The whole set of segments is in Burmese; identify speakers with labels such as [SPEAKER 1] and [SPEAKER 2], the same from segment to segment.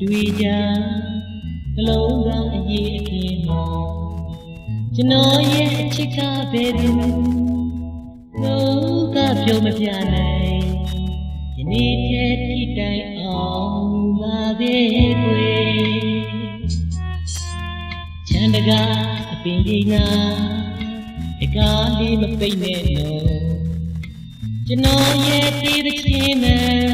[SPEAKER 1] တွေ့ကြနှလုံးသားအရေးအကင်းမောကျွန်တော်ရဲ့အချစ်ကပဲသူလုံးကပြောမပြနိုင်ယနေ့တည်းထိတိုင်အောင်ပါပဲကွယ်ချမ်းတကားအပင်ကြီးနာအကားလေးမပိတ်နဲ့တော့ကျွန်တော်ရဲ့တည်တဲ့ချင်းနဲ့အချီ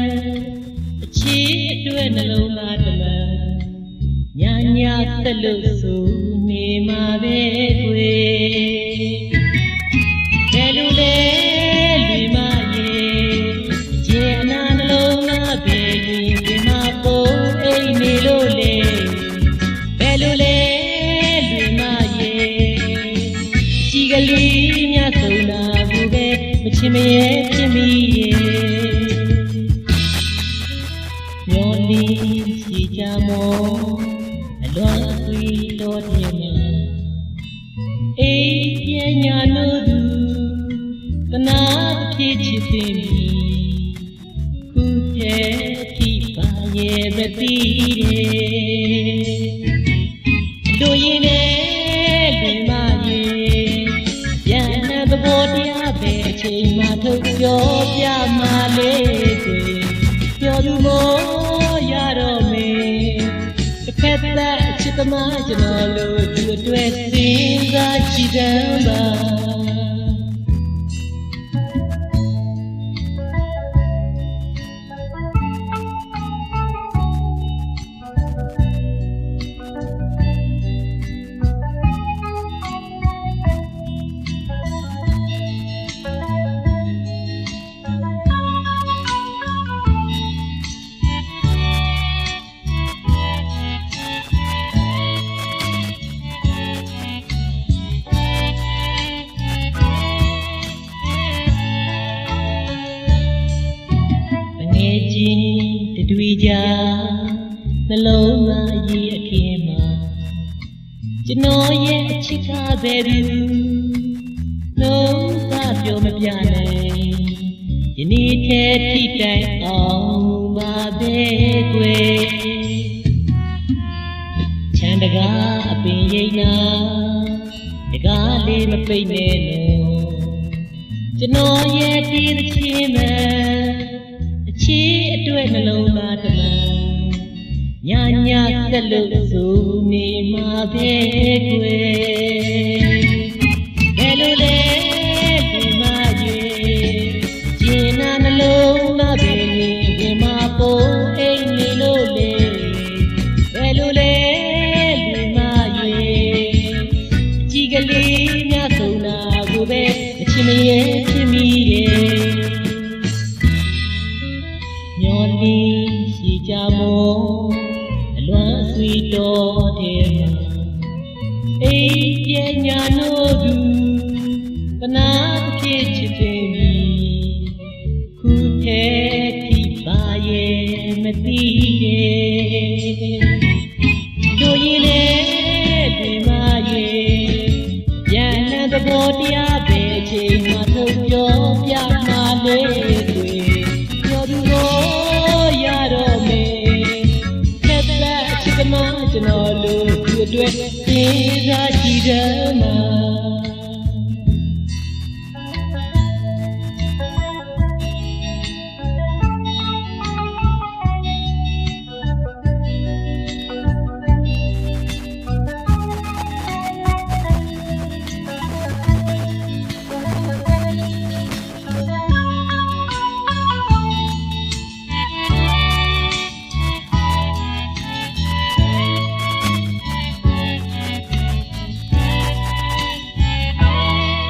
[SPEAKER 1] အတွက်နှလုံးသားတစ်လမ်းညာညာသက်လို့ဆိုနေမှာပဲကွယ်ဘယ်လိုလဲလူမရဲ့ ပြညာနို့သူတနာတစ်ဖြစ်ချစ်သိမီခုတည်းထိပါရဲ့မသိတဲ့တို့ရင်နဲ့လွင်မရဲ့ပြန်တဲ့သဘောတရားပဲအချိန်မှထုတ်ပြောပြမှလေးတွေပြောသူမို့ရတော့မေတစ်ဖက်သက်အချ စ်သမားကျွန်တော်လို့သူအတွက်စဉ်းစားကြည့်တယ်ပါ တတွေ့ကြနှလုံးသားအရေးအခင်းမှာကျွန်တော်ရဲ့အချစ်ကပဲသူလုံးသားပြောမပြနိုင်ယနေ့တည်းထိတိုင်အောင်ပါပဲကွယ်ချမ်းတကားအပင်ရိပ်နာတကားလေးမပိတ်နဲ့လို့ကျွန်တော်ရဲ့ဒီသချင်းမဲ့ အချီအတွက်နှလုံးသားတစ်လမ်းညာညာဆက်လို့ဆိုနေမှာပဲကွယ်ဘယ်လိုလဲဒီမရဲ့ကျင်နာနှလုံးသားပဲဒီမှာပို့အိမ်နေလို့လေဘယ်လိုလဲဒီမရဲ့ကြည်ကလေးများဆုံးတာကိုပဲအချင်းမရဲ့ လွမ်းဆွေတော်တဲ့မှာအိမ်ပညာနို့သူကနာဖြစ်ချစ်ပေမီခုထဲထိပါရဲ့မသိတဲ့တို့ရင်လေဒီမရဲ့ပြန်တဲ့သဘောတရားပဲအချိန်မှ က်တဲ့